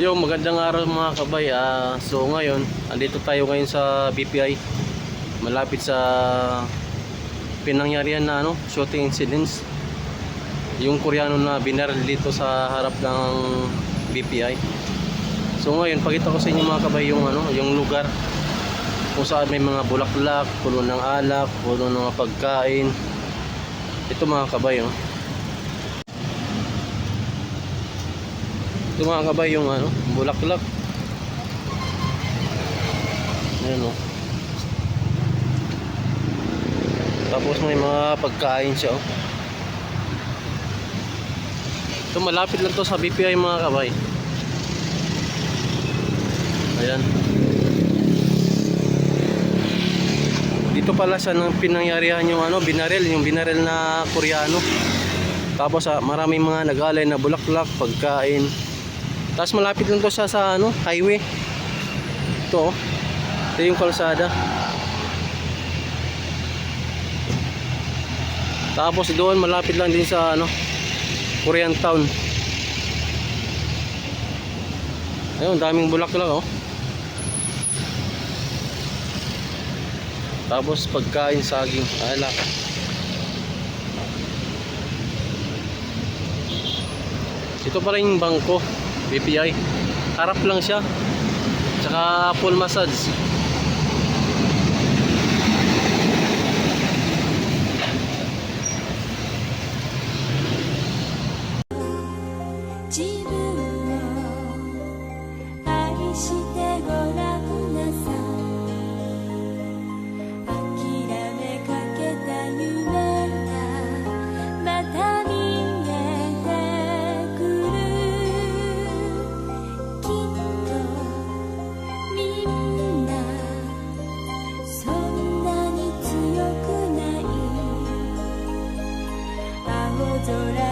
Yung magandang araw mga kabay. Ah, so ngayon, andito tayo ngayon sa BPI. Malapit sa pinangyarihan na ano, shooting incidents. Yung Koreano na binaril dito sa harap ng BPI. So ngayon, pakita ko sa inyo mga kabay yung ano, yung lugar kung saan may mga bulaklak, puno ng alak, puno ng mga pagkain. Ito mga kabay, oh. Ito mga kabay yung ano, bulaklak. Ayan oh. Tapos may mga pagkain siya oh. Ito malapit lang to sa BPI mga kabay. Ayan. Dito pala sa nang pinangyarihan yung ano, binaril, yung binaril na Koreano. Tapos ah, maraming mga nag-alay na bulaklak, pagkain. Tapos malapit lang to sa, sa ano, highway. Ito oh. Ito yung kalsada. Tapos doon malapit lang din sa ano, Korean Town. Ayun, daming bulaklak oh. Tapos pagkain saging, alak. Ito pa rin yung bangko, BPI harap lang siya. Tsaka full massage. Jibu wo, ari shite go soledad.